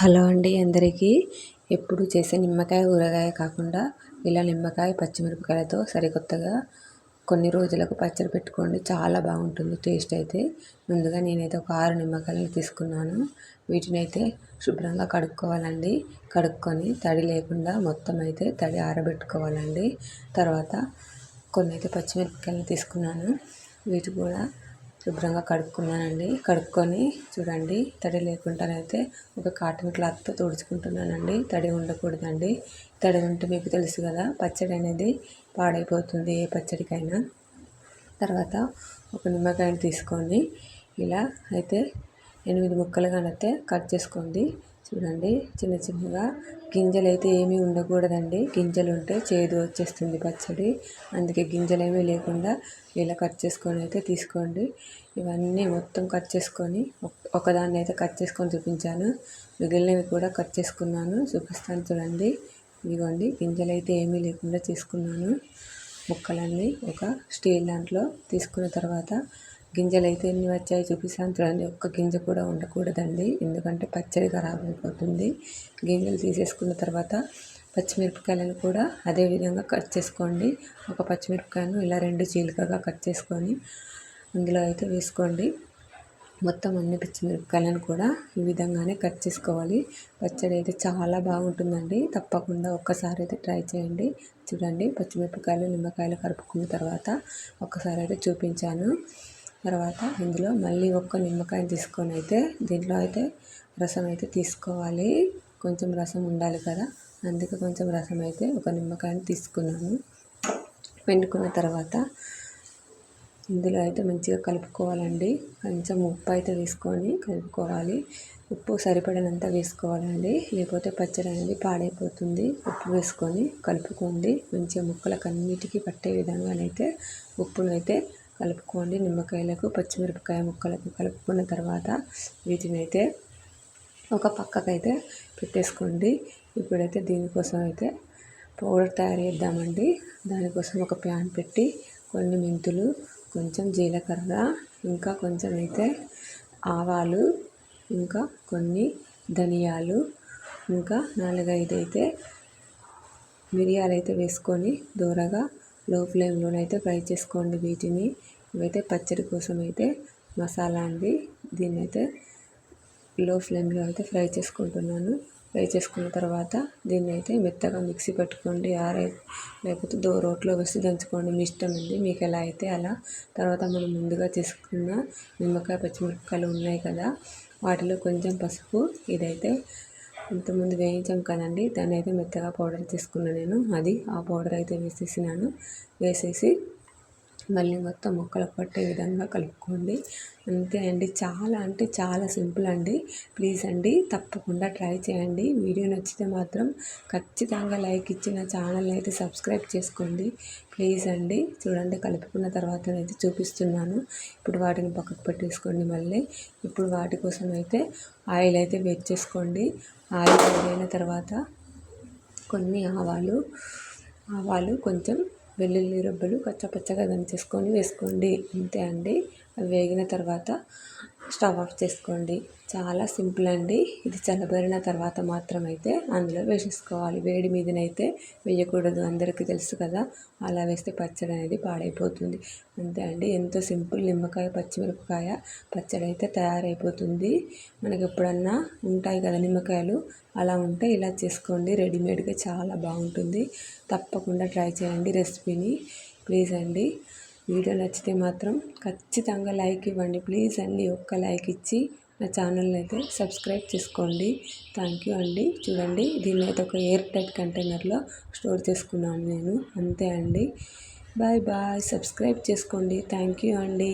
Hello అండి అందరికీ. ఎప్పుడు చేసే నిమ్మకాయ ఊరగాయ కాకుండా ఇలా నిమ్మకాయ పచ్చిమిరపకాయలతో సరికొత్తగా కొన్ని రోజులకు పచ్చడి పెట్టుకోండి. చాలా బాగుంటుంది టేస్ట్ అయితే. ముందుగా నేనైతే ఒక ఆరు నిమ్మకాయలు తీసుకున్నాను. వీటిని అయితే శుభ్రంగా కడుక్కోవాలండి. కడుక్కొని తడి లేకుండా మొత్తం అయితే తడి ఆరబెట్టుకోవాలండి. తర్వాత కొన్ని అయితే పచ్చిమిరపకాయలు తీసుకున్నాను. వీటి కూడా శుభ్రంగా కడుక్కున్నానండి. కడుక్కొని చూడండి తడి లేకుండానైతే ఒక కాటన్ క్లాత్తో తుడుచుకుంటున్నానండి. తడి ఉండకూడదండి. తడి ఉంటే మీకు తెలుసు కదా పచ్చడి అనేది పాడైపోతుంది ఏ పచ్చడికైనా. తర్వాత ఒక నిమ్మకాయని తీసుకొని ఇలా అయితే ఎనిమిది ముక్కలుగానైతే కట్ చేసుకోండి. చూడండి చిన్న చిన్నగా గింజలు అయితే ఏమీ ఉండకూడదండి. గింజలు ఉంటే చేదు వచ్చేస్తుంది పచ్చడి. అందుకే గింజలు ఏమీ లేకుండా ఇలా కట్ చేసుకొని అయితే తీసుకోండి. ఇవన్నీ మొత్తం కట్ చేసుకొని ఒకదాన్ని అయితే కట్ చేసుకొని చూపించాను. మిగిలినవి కూడా కట్ చేసుకున్నాను. చూపిస్తాను చూడండి. ఇదిగోండి గింజలు అయితే ఏమీ లేకుండా తీసుకున్నాను ముక్కలన్నీ ఒక స్టీల్ దాంట్లో తీసుకున్న తర్వాత గింజలు అయితే ఎన్ని వచ్చాయి చూపిస్తాను. చూడండి ఒక్క గింజ కూడా ఉండకూడదండి. ఎందుకంటే పచ్చడి ఖరాబ్ అయిపోతుంది. గింజలు తీసేసుకున్న తర్వాత పచ్చిమిరపకాయలను కూడా అదే విధంగా కట్ చేసుకోండి. ఒక పచ్చిమిరపకాయను ఇలా రెండు చీలికగా కట్ చేసుకొని అందులో అయితే వేసుకోండి. మొత్తం అన్ని పచ్చిమిరపకాయలను కూడా ఈ విధంగానే కట్ చేసుకోవాలి. పచ్చడి అయితే చాలా బాగుంటుందండి. తప్పకుండా ఒక్కసారి అయితే ట్రై చేయండి. చూడండి పచ్చిమిరపకాయలు నిమ్మకాయలు కలుపుకున్న తర్వాత ఒక్కసారి అయితే చూపించాను. తర్వాత ఇందులో మళ్ళీ ఒక్క నిమ్మకాయ తీసుకొని అయితే దీంట్లో అయితే రసం అయితే తీసుకోవాలి. కొంచెం రసం ఉండాలి కదా. అందుకే కొంచెం రసం అయితే ఒక నిమ్మకాయని తీసుకున్నాను. పిండుకున్న తర్వాత ఇందులో అయితే మంచిగా కలుపుకోవాలండి. కొంచెం ఉప్పు అయితే వేసుకొని కలుపుకోవాలి. ఉప్పు సరిపడినంత వేసుకోవాలండి. లేకపోతే పచ్చడి అనేది పాడైపోతుంది. ఉప్పు వేసుకొని కలుపుకోండి. మంచిగా ముక్కలకు అన్నిటికీ పట్టే విధంగానైతే ఉప్పును అయితే కలుపుకోండి. నిమ్మకాయలకు పచ్చిమిరపకాయ ముక్కలకు కలుపుకున్న తర్వాత వీటిని అయితే ఒక పక్కకైతే పెట్టేసుకోండి. ఇప్పుడైతే దీనికోసం అయితే పౌడర్ తయారు చేద్దామండి. దానికోసం ఒక ప్యాన్ పెట్టి కొన్ని మెంతులు కొంచెం జీలకర్ర ఇంకా కొంచెం అయితే ఆవాలు ఇంకా కొన్ని ధనియాలు ఇంకా నాలుగైదు అయితే మిరియాలు అయితే వేసుకొని దూరగా లో ఫ్లేమ్లోనైతే ఫ్రై చేసుకోండి వీటిని. ఇవైతే పచ్చడి కోసం అయితే మసాలా అండి. దీన్ని అయితే లో ఫ్లేమ్లో అయితే ఫ్రై చేసుకుంటున్నాను. ఫ్రై చేసుకున్న తర్వాత దీన్ని అయితే మెత్తగా మిక్సీ పెట్టుకోండి. ఆరే లేకపోతే దో రోట్లో వేసి దంచుకోండి. మీ ఇష్టం అండి. మీకు ఎలా అయితే అలా. తర్వాత మనం ముందుగా తీసుకున్న నిమ్మకాయ పచ్చిమిరపకాయలు ఉన్నాయి కదా. వాటిలో కొంచెం పసుపు ఇదైతే ఇంతకుముందు వేయించాం కదండి దాన్ని అయితే మెత్తగా పౌడర్ తీసుకున్నాను నేను. అది ఆ పౌడర్ అయితే వేసేసినాను. వేసేసి మళ్ళీ మొత్తం ముక్కలకు పట్టే విధంగా కలుపుకోండి. అంతే అండి. చాలా అంటే చాలా సింపుల్ అండి. ప్లీజ్ అండి తప్పకుండా ట్రై చేయండి. వీడియో నచ్చితే మాత్రం ఖచ్చితంగా లైక్ ఇచ్చి నా ఛానల్ అయితే సబ్స్క్రైబ్ చేసుకోండి. ప్లీజ్ అండి. చూడండి కలుపుకున్న తర్వాత అయితే చూపిస్తున్నాను. ఇప్పుడు వాటిని పక్కకు పెట్టేసుకోండి మళ్ళీ. ఇప్పుడు వాటి కోసం అయితే ఆయిల్ అయితే వేట్ చేసుకోండి. ఆయిల్ వేడైన తర్వాత కొన్ని ఆవాలు ఆవాలు కొంచెం వెల్లుల్లి రబ్బలు కచ్చపచ్చగా దంచేసుకొని వేసుకోండి. అంతే అండి. అవి వేగిన తర్వాత స్టవ్ ఆఫ్ చేసుకోండి. చాలా సింపుల్ అండి. ఇది చల్లబరిన తర్వాత మాత్రం అయితే అందులో వేసేసుకోవాలి. వేడి మీదనైతే వేయకూడదు. అందరికీ తెలుసు కదా అలా వేస్తే పచ్చడి అనేది పాడైపోతుంది. అంతే అండి. ఎంతో సింపుల్ నిమ్మకాయ పచ్చిమిరపకాయ పచ్చడి అయితే తయారైపోతుంది. మనకి ఎప్పుడన్నా ఉంటాయి కదా నిమ్మకాయలు అలా ఉంటే ఇలా చేసుకోండి. రెడీమేడ్గా చాలా బాగుంటుంది. తప్పకుండా ట్రై చేయండి రెసిపీని. ప్లీజ్ అండి. వీడియో నచ్చితే మాత్రం ఖచ్చితంగా లైక్ ఇవ్వండి. ప్లీజ్ అండి ఒక్క లైక్ ఇచ్చి నా ఛానల్ని అయితే సబ్స్క్రైబ్ చేసుకోండి. థ్యాంక్ యూ అండి. చూడండి దీన్ని అయితే ఒక ఎయిర్ టైట్ కంటైనర్లో స్టోర్ చేసుకున్నాను నేను. అంతే అండి. Bye bye. సబ్స్క్రైబ్ చేసుకోండి. థ్యాంక్ యూ అండి.